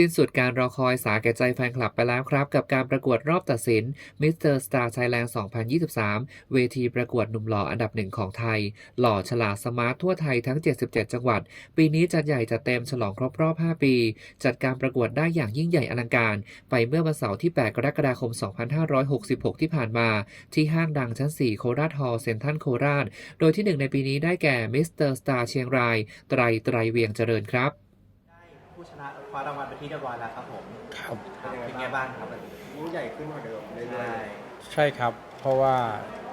สิ้นสุดการรอคอยสาแก่ใจแฟนคลับไปแล้วครับ กับการประกวดรอบตัดสิน Mr. Star Thailand 2023 เวทีประกวดหนุ่มหล่ออันดับหนึ่งของไทย หล่อฉลาดสมาร์ททั่วไทยทั้ง 77 จังหวัด ปีนี้จัดใหญ่จัดเต็มฉลองครบรอบ 5 ปี จัดการประกวดได้อย่างยิ่งใหญ่อลังการ ไปเมื่อวันเสาร์ที่ 8 กรกฎาคม 2566 ที่ผ่านมา ที่ห้างดังชั้น 4 โคราชฮอลล์เซ็นทรัลโคราช โดยที่หนึ่งในปีนี้ได้แก่ Mr. Star เชียงราย ไตรไตรเวียงเจริญครับ ผู้ชนะคว้ารางวัลไปนที่เรียบร้อยแล้วครับผมครับ ครับเป็นไงบ้างครับยิ่งใหญ่ขึ้นกว่าเดิมเรื่ใช่อยใช่ครับ เพราะว่า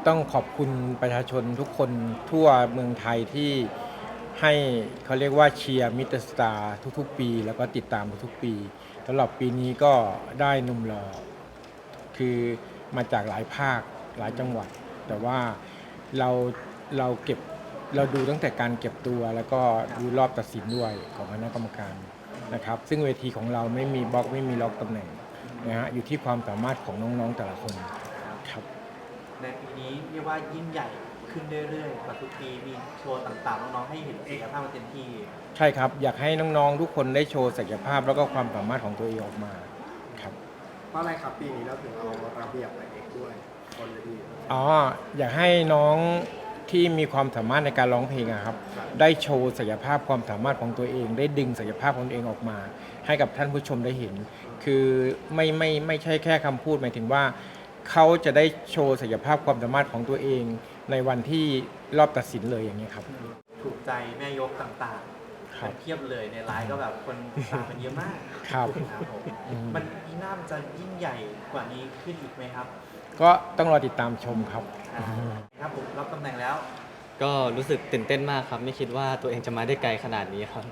ต้องขอบคุณประชาชนทุกคนทั่วเมืองไทยที่ให้เขาเรียกว่าเชียร์มิสเตอร์สตาร์ทุกๆ ปี แล้วก็ติดตามทุกๆปีสำหรับปีนี้ก็ได้หนุ่มหล่อคือมาจากหลายภาคหลายจังหวัด แต่ว่าเราเราเก็บเราดูตั้งแต่การเก็บตัว แล้วก็ดูรอบตัดสินด้วยของคณะกรรมการ นะครับ ซึ่งเวทีของเราไม่มีบล็อกไม่มีล็อกตำแหน่งนะฮะอยู่ที่ความสามารถของน้องๆแต่ละคนครับ ในปีนี้เรียกว่ายิ่งใหญ่ขึ้นเรื่อยๆกว่าทุกปีมีโชว์ต่างๆน้องๆให้เห็นศักยภาพมาเต็มที่ใช่ครับ อยากให้น้องๆทุกคนได้โชว์ศักยภาพแล้วก็ความสามารถของตัวเองออกมาครับๆเพราะอะไรครับปีนี้เราถึงเอาระเบียบมาเอกด้วยคนละดีอ๋ออยากให้น้อง ที่มีความสามารถในการร้องเพลงอะครับ ได้โชว์ศักยภาพความสามารถของตัวเอง ได้ดึงศักยภาพของตัวเองออกมา ให้กับท่านผู้ชมได้เห็น คือไม่ไม่ไม่ใช่แค่คำพูดหมายถึงว่า เขาจะได้โชว์ศักยภาพความสามารถของตัวเอง ในวันที่รอบตัดสินเลยอย่างนี้ยครับ ถูกใจแม่ยกต่างๆครับเทียบเลยในไลน์ก็แบบคนตามมันเยอะมากครับครับผมอืม มันปีหน้ามันจะยิ่งใหญ่กว่านี้ขึ้นอีกไหมครับ ก็ต้องรอติดตามชมครับอ่าครับผมรับตำแหน่งแล้ว ก็รู้สึกตื่นเต้นมากครับ ไม่คิดว่าตัวเองจะมาได้ไกลขนาดนี้ครับ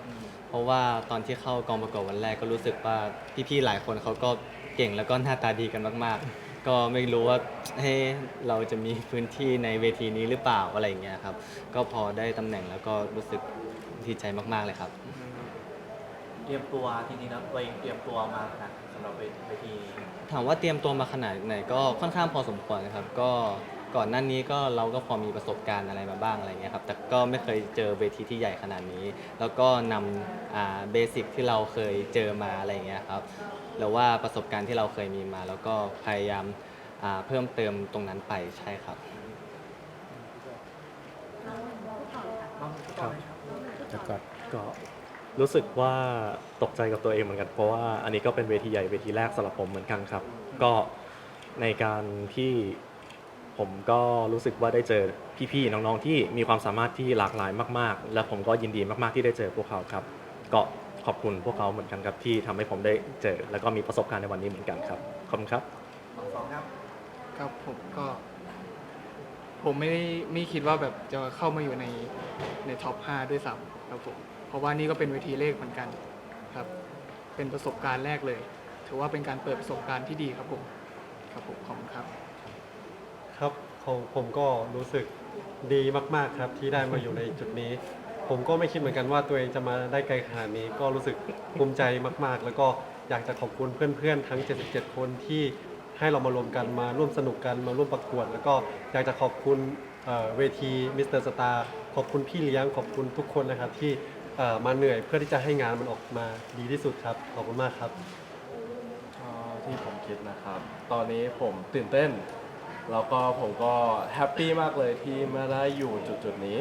เพราะว่าตอนที่เข้ากองประกวดวันแรกก็รู้สึกว่าพี่ๆหลายคนเขาก็เก่งแล้วก็หน้าตาดีกันมากๆ ก็ไม่รู้ว่าเฮ้เราจะมีพื้นที่ในเวทีนี้หรือเปล่าอะไรอย่างเงี้ยครับ ก็พอได้ตำแหน่งแล้วก็รู้สึกดีใจมากๆเลยครับ เตรียมตัวจริงๆแล้วตัวเองเตรียมตัวมาขนาด สำหรับเวทีถามว่าเตรียมตัวมาขนาดไหนก็ค่อนข้างพอสมควรนะครับ ก็ก่อนหน้านี้ก็เราก็พอมีประสบการณ์อะไรมาบ้างอะไรเงี้ยครับ แต่ก็ไม่เคยเจอเวทีที่ใหญ่ขนาดนี้ แล้วก็นำเบสิกที่เราเคยเจอมาอะไรเงี้ยครับหรือว่าประสบการณ์ที่เราเคยมีมา แล้วก็พยายามอ่าเพิ่มเติมตรงนั้นไปใช่ครับครับจะกดก็ รู้สึกว่าตกใจกับตัวเองเหมือนกัน เพราะว่าอันนี้ก็เป็นเวทีใหญ่เวทีแรกสำหรับผมเหมือนกันครับ ก็ในการที่ผมก็รู้สึกว่าได้เจอพี่ๆน้องๆที่มีความสามารถที่หลากหลายมาก ๆ และผมก็ยินดีมากๆที่ได้เจอพวกเขาครับ ก็ขอบคุณพวกเขาเหมือนกันครับที่ทำให้ผมได้เจอ แล้วก็มีประสบการณ์ในวันนี้เหมือนกันครับขอบคุณครับ สองครับครับผมก็ ผมไม่ได้ไม่คิดว่าแบบจะเข้ามาอยู่ใน ในท็อป 5 ด้วยซ้ำครับผมเพราะว่านี่ก็เป็นเวทีเลขเหมือนกันครับเป็นประสบการณ์แรกเลย ถือว่าเป็นการเปิดประสบการณ์ที่ดีครับผมครับผมขอบคุณครับครับของผมก็รู้สึกดีมากๆครับที่ได้มาอยู่ในจุดนี้ ผมก็ไม่คิดเหมือนกันว่าตัวเองจะมาได้ไกลขนาดนี้ก็รู้สึกภูมิใจมากๆ แล้วก็อยากจะขอบคุณเพื่อนๆทั้ง 77 คนที่ ให้เรามารวมกันมาร่วมสนุกกันมาร่วมประกวด แล้วก็อยากจะขอบคุณเอ่อเวทีมิสเตอร์สตาร์ขอบคุณพี่เลี้ยงขอบคุณทุกคนนะครับที่เอ่อมาเหนื่อยเพื่อที่จะให้งานมันออกมาดีที่สุดครับขอบคุณมากครับที่ผมคิดนะครับ ตอนนี้ผมตื่นเต้น แล้วก็ผมก็แฮปปี้มากเลยที่มาได้อยู่จุดจุดๆนี้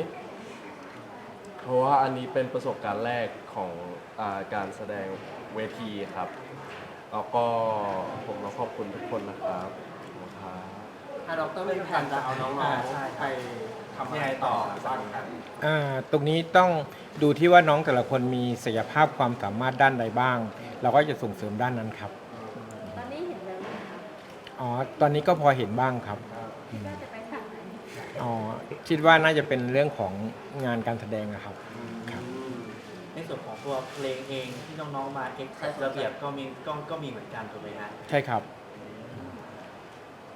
เพราะว่าอันนี้เป็นประสบการณ์แรกของอาการแสดงเวทีครับ แล้วก็ผมต้องขอบคุณทุกคนนะครับขอบคุณครับ ถ้าดรมีแผนจะเอาน้องอ่าใช่ครับๆไปทำอะไรต่อบ้างครับ อ่าตรงนี้ต้องดูที่ว่าน้องแต่ละคนมีศักยภาพความสามารถด้านใดบ้าง เราก็จะส่งเสริมด้านนั้นครับ ตอนนี้เห็นแล้วไหมคะอ๋อ ตอนนี้ก็พอเห็นบ้างครับ คิดว่าจะไปทางไหน อ๋อ คิดว่าน่าจะเป็นเรื่องของงานการแสดงนะครับครับใน ส่วนของตัวเพลงเองที่น้องๆมาเอ็กซ์ระเบียบก็มีก็ก็มีเหมือนกันถูกไหมฮะใช่ครับ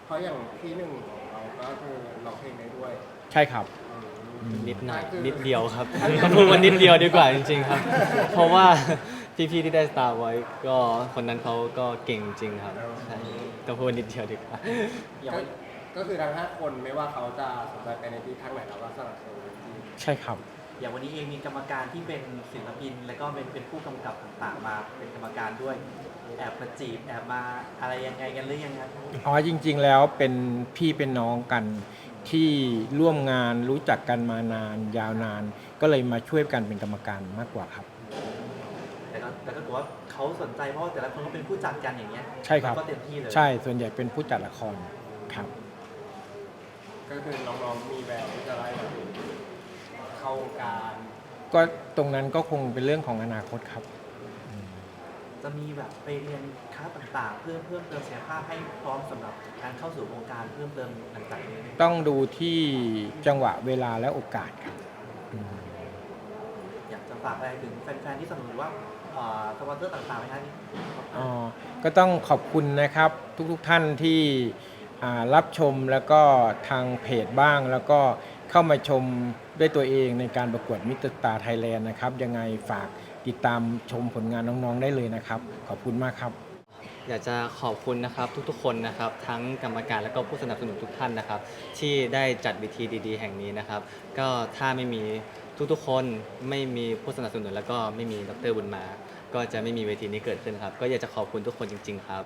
เพราะอย่างที่หนึ่งของเราก็คือร้องเพลงได้ด้วยใช่ครับนิดหน่อยคือนิดเดียวครับ ต้องพูดว่านิดเดียวดีกว่าจริง ๆ ครับ เพราะว่าพี่ๆที่ได้สตาร์ไว้ก็คนนั้นเขาก็เก่งจริงครับใช่ต้องพูดว่านิดเดียวดีกว่า อย่างก็ว่าก็คือทั้งห้าคนไม่ว่าเขาจะสนใจไปในที่ทางไหนเราก็สนับสนุนที่ใช่ครับ ออย่างวันนี้เองมีกรรมการที่เป็นศิลปิน และก็เป็นเป็นผู้กำกับต่างๆมาเป็นกรรมการด้วย แอบมาจีบแอบมาอะไรยังไงกันหรือยังครับอ๋อจริง ๆ แล้วเป็นพี่เป็นน้องกันที่ร่วมงานรู้จักกันมานาน ยาวนาน ก็เลยมาช่วยกันเป็นกรรมการมากกว่าครับ แต่ก็แต่ก็ถือว่าเขาสนใจเพราะว่าแต่ละคนก็เป็นผู้จัดกันอย่างเงี้ยใช่ครับเราก็เต็มที่เลยใช่ส่วนใหญ่เป็นผู้จัดละครครับ ก็คือน้องๆมีแววที่จะได้แบบ เข้าการก็ตรงนั้นก็คงเป็นเรื่องของอนาคตครับ จะมีแบบไปเรียนคลาสต่างๆ เพื่อเพิ่มเติมศักยภาพให้พร้อมสำหรับการเข้าสู่วงการเพิ่มเติมหลังจากนี้ไหมต้องดูที่จังหวะเวลาและโอกาสครับอืมอยากจะฝากอะไรถึงแฟนๆที่สนับสนุนว่าเอ่อสปอนเซอร์ต่างๆไหมครับนี่อ๋อก็ต้องขอบคุณนะครับทุกๆท่านที่อ่ารับชมแล้วก็ทางเพจบ้างแล้วก็ เข้ามาชมด้วยตัวเองในการประกวดมิตรตาไทยแลนด์นะครับ ยังไงฝากติดตามชมผลงานน้องๆได้เลยนะครับ ขอบคุณมากครับ อยากจะขอบคุณนะครับทุกๆคนนะครับ ทั้งกรรมการและก็ผู้สนับสนุนทุกท่านนะครับ ที่ได้จัดวิธีดี ๆ แห่งนี้นะครับ ก็ถ้าไม่มีทุกๆคนไม่มีผู้สนับสนุนแล้วก็ไม่มีดรบุญมา ก็จะไม่มีเวทีนี้เกิดขึ้นครับ ก็อยากจะขอบคุณทุกคนจริง ๆ ครับ